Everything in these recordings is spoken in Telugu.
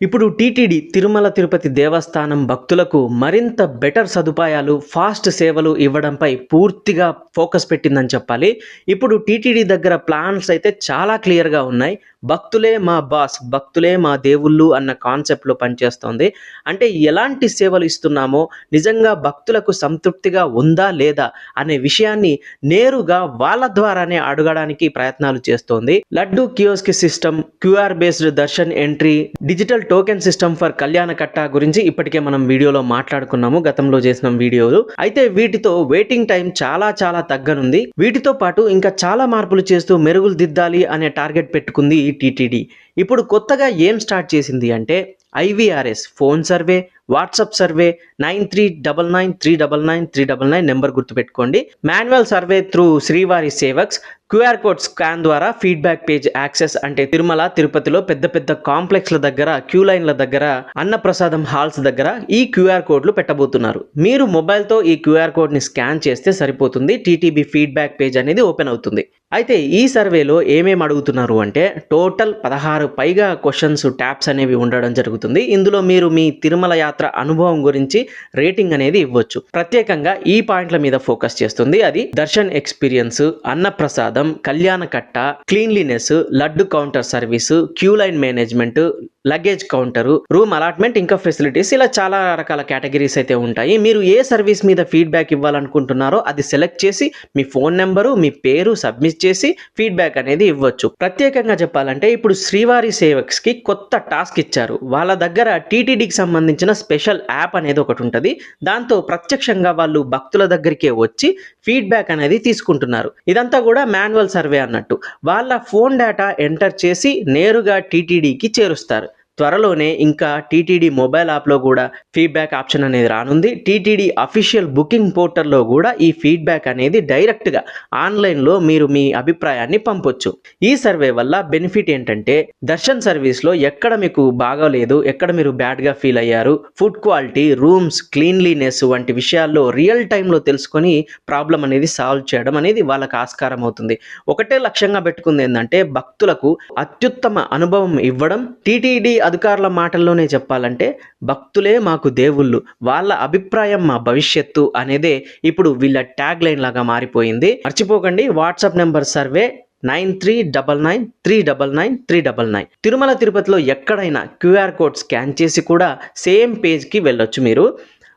ఇప్పుడు టీటీడీ తిరుమల తిరుపతి దేవస్థానం భక్తులకు మరింత బెటర్ సదుపాయాలు ఫాస్ట్ సేవలు ఇవ్వడంపై పూర్తిగా ఫోకస్ పెట్టిందని చెప్పాలి. ఇప్పుడు టీటీడీ దగ్గర ప్లాన్స్ అయితే చాలా క్లియర్గా ఉన్నాయి. భక్తులే మా బాస్ భక్తులే మా దేవుళ్ళు అన్న కాన్సెప్ట్లో పనిచేస్తోంది. అంటే ఎలాంటి సేవలు ఇస్తున్నామో నిజంగా భక్తులకు సంతృప్తిగా ఉందా లేదా అనే విషయాన్ని నేరుగా వాళ్ళ ద్వారానే అడగడానికి ప్రయత్నాలు చేస్తోంది. Laddu కియోస్కి system QR based darshan entry digital token system for Kalyana Katta గురించి ఇప్పటికే మనం వీడియోలో మాట్లాడుకున్నాము గతంలో చేసిన వీడియోలు. అయితే వీటితో వెయిటింగ్ టైం చాలా చాలా తగ్గనుంది. వీటితో పాటు ఇంకా చాలా మార్పులు చేస్తూ మెరుగులు దిద్దాలి అనే టార్గెట్ పెట్టుకుంది ఈ టీటీడీ ఇప్పుడు కొత్తగా ఏం స్టార్ట్ చేసింది అంటే IVRS phone survey WhatsApp survey nine three double nine three double nine three double nine number గుర్తుపెట్టుకోండి. Manual survey through Srivari sevaks. QR code scan ద్వారా ఫీడ్బ్యాక్ పేజ్ యాక్సెస్ అంటే తిరుమల తిరుపతిలో పెద్ద పెద్ద కాంప్లెక్స్ల దగ్గర క్యూ లైన్ల దగ్గర అన్నప్రసాదం హాల్స్ దగ్గర ఈ క్యూఆర్ కోడ్లు పెట్టబోతున్నారు. మీరు మొబైల్తో ఈ క్యూఆర్ కోడ్ని స్కాన్ చేస్తే సరిపోతుంది. టీటీబీ ఫీడ్బ్యాక్ పేజ్ అనేది ఓపెన్ అవుతుంది. అయితే ఈ సర్వేలో ఏమేమి అడుగుతున్నారు అంటే టోటల్ పదహారు పైగా క్వశ్చన్స్ ట్యాప్స్ అనేవి ఉండడం జరుగుతుంది. ఇందులో మీరు మీ తిరుమల యాత్ర అనుభవం గురించి రేటింగ్ అనేది ఇవ్వచ్చు. ప్రత్యేకంగా ఈ పాయింట్ల మీద ఫోకస్ చేస్తుంది అది Darshan experience Annaprasadam Kalyana Katta cleanliness laddu counter service queue line management luggage counter room allotment ఇంకా ఫెసిలిటీస్ ఇలా చాలా రకాల కేటగిరీస్ అయితే ఉంటాయి. మీరు ఏ సర్వీస్ మీద ఫీడ్బ్యాక్ ఇవ్వాలనుకుంటున్నారో అది సెలెక్ట్ చేసి మీ ఫోన్ నెంబరు మీ పేరు సబ్మిట్ చేసి ఫీడ్బ్యాక్ అనేది ఇవ్వచ్చు. ప్రత్యేకంగా చెప్పాలంటే ఇప్పుడు శ్రీవారి సేవక్స్కి కొత్త టాస్క్ ఇచ్చారు. వాళ్ళ దగ్గర టీటీడీకి సంబంధించిన స్పెషల్ యాప్ అనేది ఒకటి ఉంటుంది. దాంతో ప్రత్యక్షంగా వాళ్ళు భక్తుల దగ్గరికే వచ్చి ఫీడ్బ్యాక్ అనేది తీసుకుంటున్నారు. ఇదంతా కూడా మాన్యువల్ సర్వే అన్నట్టు. వాళ్ళ ఫోన్ డేటా ఎంటర్ చేసి నేరుగా టీటీడీకి చేరుస్తారు. త్వరలోనే ఇంకా టీటీడీ మొబైల్ యాప్లో కూడా ఫీడ్బ్యాక్ ఆప్షన్ అనేది రానుంది. టీటీడీ అఫీషియల్ బుకింగ్ పోర్టల్లో కూడా ఈ ఫీడ్బ్యాక్ అనేది డైరెక్ట్గా ఆన్లైన్లో మీరు మీ అభిప్రాయాన్ని పంపొచ్చు. ఈ సర్వే వల్ల బెనిఫిట్ ఏంటంటే దర్శన్ సర్వీస్లో ఎక్కడ మీకు బాగాలేదు ఎక్కడ మీరు బ్యాడ్గా ఫీల్ అయ్యారు ఫుడ్ క్వాలిటీ రూమ్స్ క్లీన్లీనెస్ వంటి విషయాల్లో రియల్ టైంలో తెలుసుకొని ప్రాబ్లం అనేది సాల్వ్ చేయడం అనేది వాళ్ళకి ఆస్కారం అవుతుంది. ఒకటే లక్ష్యంగా పెట్టుకుంది ఏంటంటే భక్తులకు అత్యుత్తమ అనుభవం ఇవ్వడం టీటీడీ అధికారుల మాటల్లోనే చెప్పాలంటే భక్తులే మాకు దేవుళ్ళు వాళ్ళ అభిప్రాయం మా భవిష్యత్తు అనేదే ఇప్పుడు వీళ్ళ ట్యాగ్ లైన్ లాగా మారిపోయింది. మర్చిపోకండి WhatsApp number survey nine three double nine three double nine three double nine. Tirumala తిరుపతిలో ఎక్కడైనా క్యూఆర్ కోడ్ స్కాన్ చేసి కూడా సేమ్ పేజ్కి వెళ్ళొచ్చు మీరు.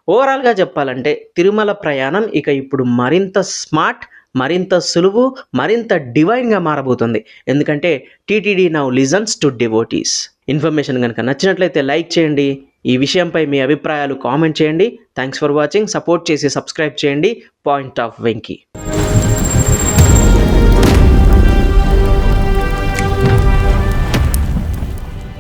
ఓవరాల్గా చెప్పాలంటే తిరుమల ప్రయాణం ఇక ఇప్పుడు మరింత స్మార్ట్ మరింత సులువు మరింత డివైన్గా మారబోతుంది. ఎందుకంటే TTD now listens to devotees. Information కనుక నచ్చినట్లయితే లైక్ చేయండి. ఈ విషయంపై మీ అభిప్రాయాలు కామెంట్ చేయండి. థ్యాంక్స్ ఫర్ వాచింగ్ సపోర్ట్ చేసి సబ్స్క్రైబ్ చేయండి. Point of Venky